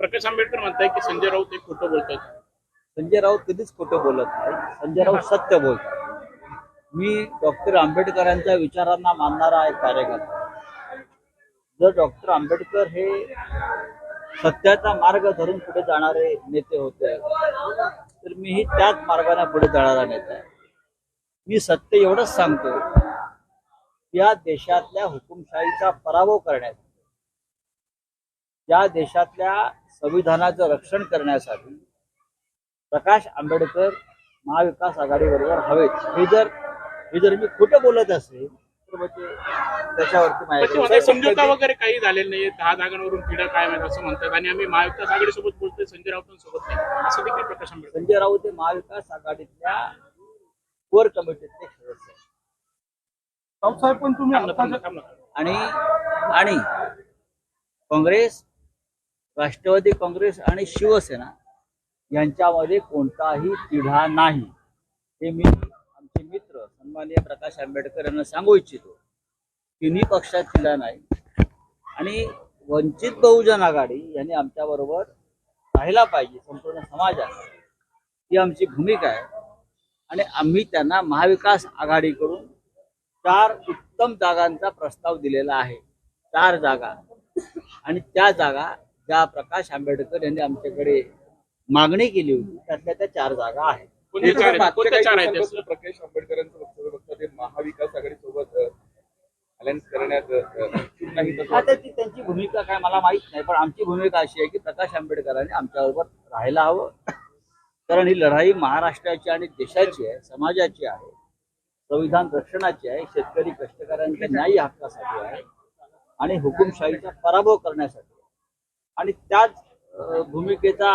प्रकाश आंबेडकर म्हणताय की संजय राऊत हे खोटं बोलतात संजय राऊत कधीच खोटं बोलत नाही. संजय राऊत सत्य बोलतात मी डॉक्टर आंबेडकरांच्या विचारांना मानणारा एक कार्यकर्ता. जर डॉक्टर आंबेडकर हे सत्याचा मार्ग धरून पुढे जाणारे नेते होते तर मीही त्याच मार्गाने पुढे जाणारा नेता आहे. मी सत्य एवढंच सांगतो या देशातल्या हुकुमशाहीचा पराभव करण्यात या देशातल्या संविधानाचं रक्षण करण्यासाठी प्रकाश आंबेडकर महाविकास आघाडीबरोबर हवेत. हे जर हे जर मी खोटं बोलत असेल तर म्हणजे त्याच्यावरती पण ते म्हणताय माझ्याकडे समझोता वगैरे काही झालेलं नाही दहा जागांवरून तिढा कायम आहेत असं म्हणतात. आणि आम्ही महाविकास आघाडीसोबत बोलतोय संजय राऊतांसोबत नाही. असं देखील प्रकाश आंबेडकर संजय राऊत हे महाविकास आघाडीतल्या कोर कमिटीतले सदस्य पण तुम्ही. आणि आणि काँग्रेस राष्ट्रवादी काँग्रेस आणि शिवसेना यांच्यामध्ये कोणताही तिढा नाही. हे मी आमचे मित्र सन्माननीय प्रकाश आंबेडकर यांना सांगू इच्छितो. तिन्ही पक्षात तिढा नाही. आणि वंचित बहुजन आघाडी यांनी आमच्याबरोबर राहिला पाहिजे संपूर्ण समाजात. ही आमची भूमिका आहे. आणि आम्ही त्यांना महाविकास आघाडीकडून चार उत्तम जागांचा प्रस्ताव दिलेला आहे. चार जागा. आणि त्या जागा ज्या प्रकाश आंबेडकर यांनी आमच्याकडे मागणी केली होती त्यातल्या त्या चार जागा आहेत? प्रकाश आंबेडकरांचं वक्तव्य बघता ते महाविकास आघाडी सोबत अलायन्स करण्यात ती त्यांची भूमिका काय मला माहीत नाही पण आमची भूमिका अशी आहे की प्रकाश आंबेडकरांनी आमच्याबरोबर राहायला हवं कारण ही लढाई महाराष्ट्राची आणि देशाची आहे समाजाची आहे संविधान रक्षणाची आहे शेतकरी कष्टकऱ्यांच्या न्याय्य हक्कासाठी आहे आणि हुकुमशाहीचा पराभव करण्यासाठी आहे. आणि त्याच भूमिकेचा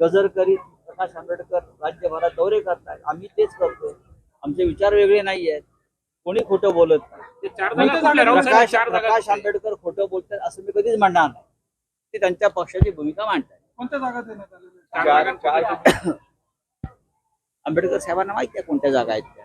गजर करीत प्रकाश आंबेडकर राज्यभरात दौरे करतात आम्ही तेच करतो आमचे विचार वेगळे नाही आहेत कोणी खोटं बोलत नाही. प्रकाश प्रकाश? आंबेडकर खोटं बोलतात असं मी कधीच म्हणणार नाही. ते त्यांच्या पक्षाची भूमिका मांडतात. कोणत्या जागा आंबेडकर साहेबांना माहिती आहे कोणत्या जागा आहेत त्या.